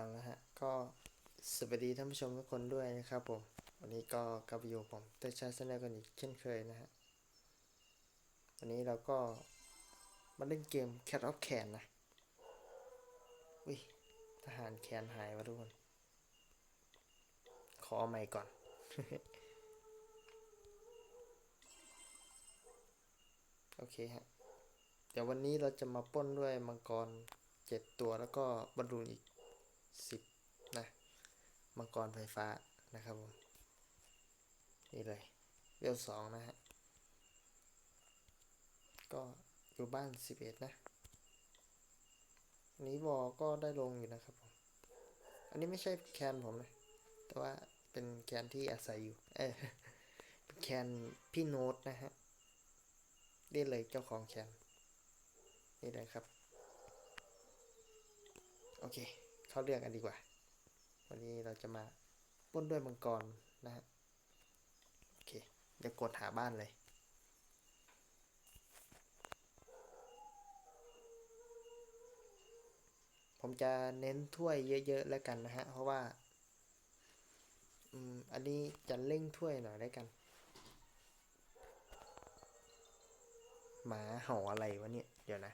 เอาละฮะ ก็สวัสดีท่านผู้ชมทุกคนด้วยนะครับผม วันนี้ก็กลับอยู่ผมเตชาชาแนลกันอีกเช่นเคยนะฮะ วันนี้เราก็มาเล่นเกม Cat of Can นะ อุ้ย ทหารแคนหายวะทุกคน ขอใหม่ก่อน โอเคฮะ เดี๋ยววันนี้เราจะมาป้นด้วยมังกรเจ็ดตัวแล้วก็บอลลูนอีก สิบนะมังกรไฟฟ้านะครับผมนี่เลยเวลสองนะฮะ ก็อยู่บ้านสิบเอ็ดนะอันนี้บอก็ได้ลงอยู่นะครับผม อันนี้ไม่ใช่แคนผมนะ แต่ว่าเป็นแคนที่อาศัยอยู่ เออเป็นแคนพี่โน้ตนะฮะนี่เลยเจ้าของแคนนี่เลยครับ โอเค เข้าเรื่องกันดีกว่า วันนี้เราจะมาป้นด้วยมังกรนะฮะ โอเคเดี๋ยวกดหาบ้านเลยผมจะเน้นถ้วยเยอะๆแล้วกันนะฮะ เพราะว่า อืม อันนี้จะเร่งถ้วยหน่อยแล้วกัน หมาเห่าอะไรวะเนี่ย เดี๋ยวนะ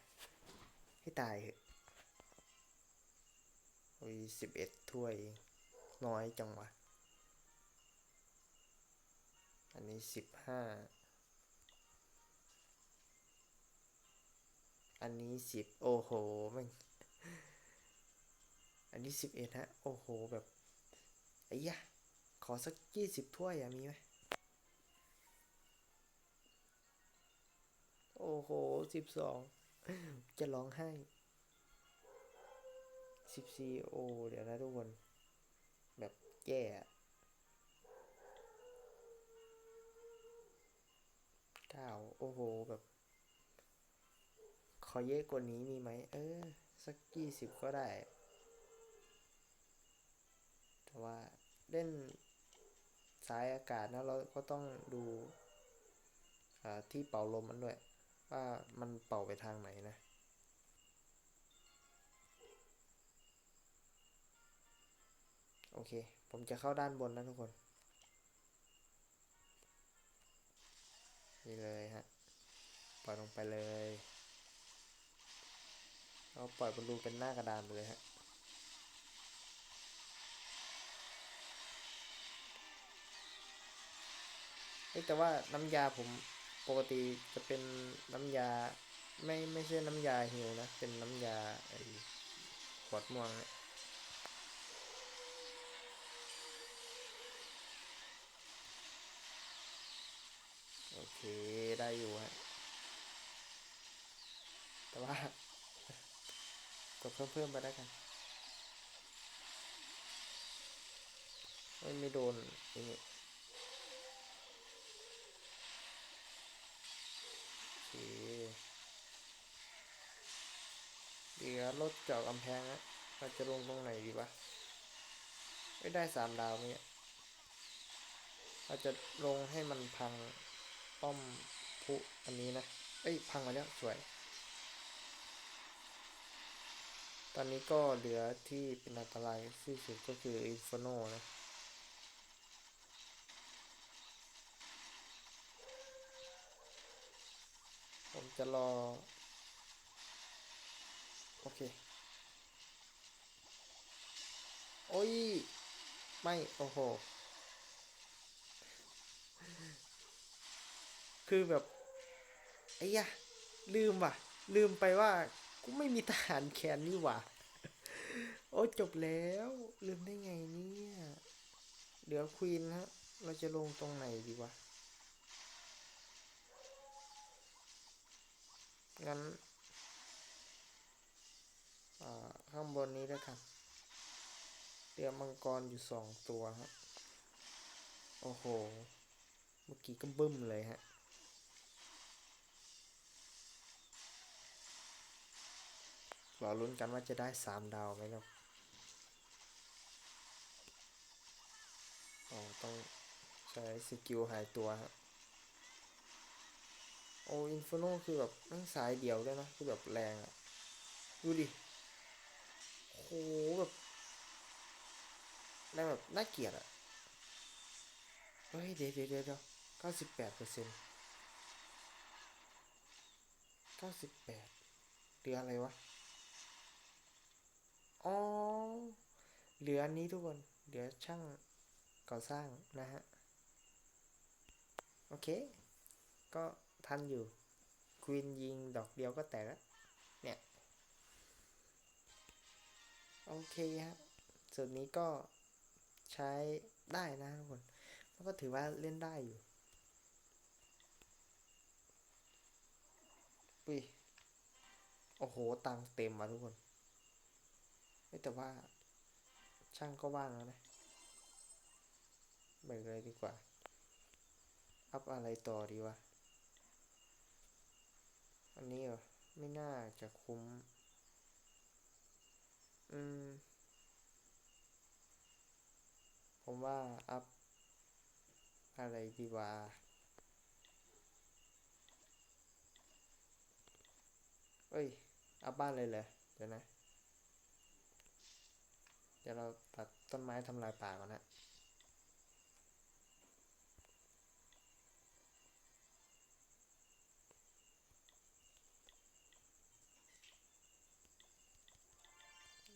ให้ตายเหอะ อ้ยสิบเอ็ดถ้วย น้อยจังวะ อันนี้สิบห้า อันนี้สิบโอ้โหม่งอันนี้สิบเอ็ดฮะ โอ้โห แบบไอ้ยะ ขอสักยี่สิบถ้วยอะมีไหมโอ้โหสิบสอง จะร้องไห้ สิบซีโอเดี๋ยวนะทุกคน แบบแย่เก้าโอ้โห แบบ ขอเยอะกว่านี้มีไหม เออ สักยี่สิบก็ได้ แต่ว่าเล่นสายอากาศนะ เราก็ต้องดูที่เป่าลมมันด้วย ว่ามันเป่าไปทางไหนนะ โอเค ผมจะเข้าด้านบนนะทุกคน นี่เลยฮะ ปล่อยลงไปเลยแล้วปล่อยบอลูเป็นหน้ากระดานไปเลยฮะ เอ้ยแต่ว่าน้ำยาผมปกติจะเป็นน้ำยาไม่ไม่ใช่น้ำยาหิวนะ เป็นน้ำยาไอ้ขวดม่วงเนี่ย เคได้อยู่ฮะ แต่ว่ากดเพิ่มเพิ่มไปแล้วกันไม่ไม่โดนอย่างงี้โอเคเดี๋ยวรถเจาะกำแพงนะเราจะลงตรงไหนดีวะ ไม่ได้สามดาวเนี่ยเราจะลงให้มันพัง ป้อมพุอันนี้นะ เอ้ย พังมาแล้วสวย ตอนนี้ก็เหลือที่เป็นอันตรายที่สุดก็คืออินฟโนนะผมจะรอ โอเค โอ้ย ไม่ โอ้โห คือแบบไอ้ยะลืมว่ะ ลืมไปว่ากูไม่มีทหารแคนนี่หว่าโอ้จบแล้ว ลืมได้ไงเนี่ยเดี๋ยวควีนฮะเราจะลงตรงไหนดีวะงั้นข้างบนนี้แล้วกันเรือมังกรอยู่สองตัวฮะโอ้โห เมื่อกี้ก็บึ้มเลยฮะ รอลุ้นกันว่าจะได้สามดาวไหมเนาะอ๋อต้องใช้สกิลหายตัวฮะโออินฟโนคือแบบนั่งสายเดียวด้วยนะ คือแบบแรงอะดูดิโหแบบได้แบบน่าเกลียดอะเฮ้ย เดี๋ยวเดี๋ยวเดี๋ยวเก้าสิบแปดเปอร์เซ็นต์เก้าสิบแปดเหลืออะไรวะ อ๋อ เหลืออันนี้ทุกคน เหลือช่างก่อสร้างนะฮะ โอเค ก็ทันอยู่ ควีนยิงดอกเดียวก็แตกแล้ว เนี่ย โอเคครับส่วนนี้ก็ใช้ได้นะทุกคนแล้วก็ถือว่าเล่นได้อยู่ปุ้ยโอ้โห ตังเต็มมาทุกคน แต่ว่า ช่างก็ว่างแล้วนะไปเลยดีกว่า อัพอะไรต่อดีวะ อันนี้เหรอ ไม่น่าจะคุ้ม อืม ผมว่าอัพอะไรดีวะเอ้ย อัพบ้านเลยเหรอเดี๋ยวนะ ดี๋ยวเราตัดต้นไม้ทำลายป่าก่อนนะ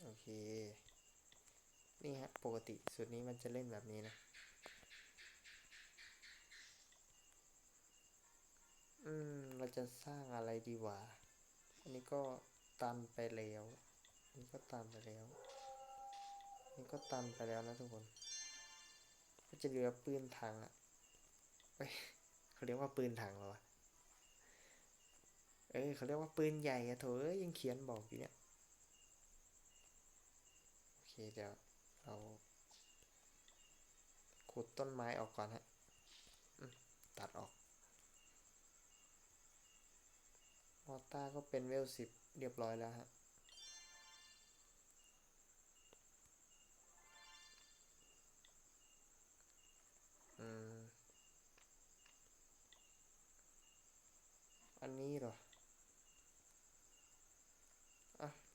โอเค นี่ฮะ ปกติสูตรนี้มันจะเล่นแบบนี้นะ อืม เราจะสร้างอะไรดีวะ อันนี้ก็ตันไปแล้ว อันนี้ก็ตันไปแล้ว นนี้ก็ตันไปแล้วนะทุกคน ก็จะเหลือปืนถังอะเอ้ยเขาเรียกว่าปืนถังเหรอวะเอ้ยเขาเรียกว่าปืนใหญ่อะโถเอ้ยยังเขียนบอกอยู่เนี่ย โอเคเดี๋ยวเราขุดต้นไม้ออกก่อนฮะตัดออกมอต้าก็เป็นเวลสิบเรียบร้อยแล้วฮะ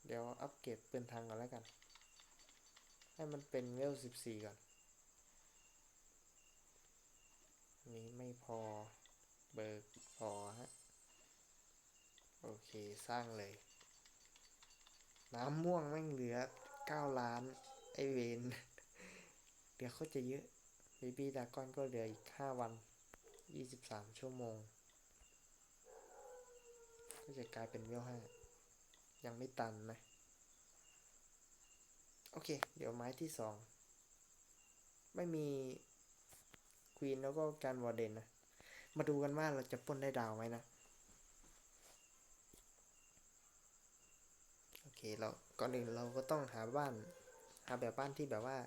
เดี๋ยวอัปเกรดปืนทางก่อนแล้วกัน ให้มันเป็นเวลสิบสี่ก่อนนี้ไม่พอเบิกพอฮะ โอเคสร้างเลย น้ำม่วงแม่งเหลือเก้าล้าน ไอเวนเดี๋ยวเขาจะเยอะเบบี้ดากอนก็เหลืออีกห้าวันยี่สิบสามชั่วโมง ก็จะกลายเป็นเวลห้า ยังไม่ตันนะ โอเค เดี๋ยวไม้ที่สอง ไม่มีควีนแล้วก็การวอร์เดนนะ มาดูกันว่าเราจะป้นได้ดาวไหมนะ โอเค เราก่อนอื่นเราก็ต้องหาบ้าน หาแบบบ้านที่แบบว่า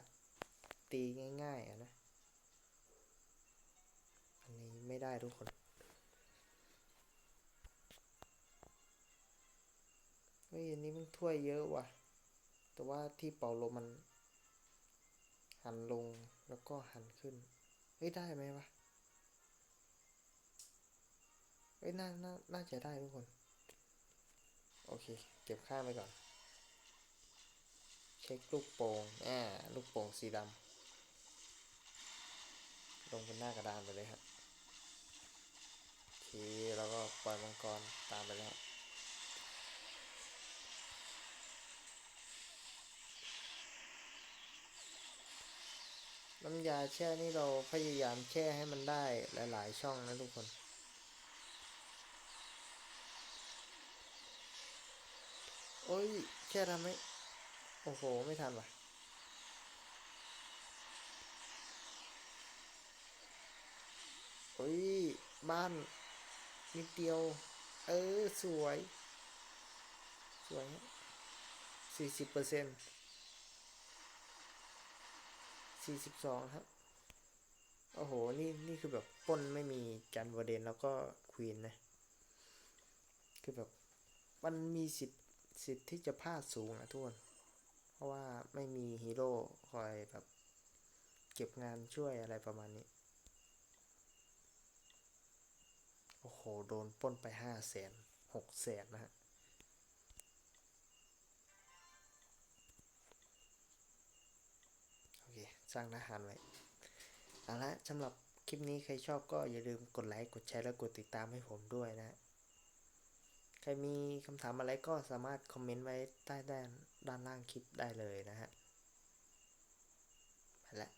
ตีง่ายๆอะนะ อันนี้ไม่ได้ทุกคน ฮ้ยอันนี้มันถ้วยเยอะว่ะ แต่ว่าที่เป่าลมมัน หันลงแล้วก็หันขึ้น เฮ้ยได้ไหมวะ เฮ้ยน่าน่าน่าจะได้ทุกคน โอเค เก็บข้าไปก่อน เช็คลูกโป่งอ่าลูกโป่งสีดำลงบนหน้ากระดานไปเลยฮะโอเคแล้วก็ปล่อยมังกรตามไปแล้ว น้ำยาแช่นี่เราพยายามแช่ให้มันได้หลาย ๆ ช่องนะทุกคนโอ้ยแช่ทำให้โอ้โห ไม่ทันว่ะโอ้ย บ้านนิดเดียว เออ สวย สวยสี่สิบเปอร์เซ็นต์ สี่สิบสองครับ โอ้โห นี่นี่คือแบบป้นไม่มีจันวอร์เดนแล้วก็ควีนนะ คือแบบมันมีสิทธิ์สิทธิ์ที่จะพลาดสูงอะทุกคน เพราะว่าไม่มีฮีโร่คอยแบบเก็บงานช่วยอะไรประมาณนี้ โอ้โห โดนป้นไปห้าแสนหกแสนนะฮะ สร้างทหารไว้ เอาละสำหรับคลิปนี้ใครชอบก็อย่าลืมกดไลค์ กดแชร์ และกดติดตามให้ผมด้วยนะ ใครมีคำถามอะไรก็สามารถคอมเมนต์ไว้ใต้ด้านด้านล่างคลิปได้เลยนะฮะไปละ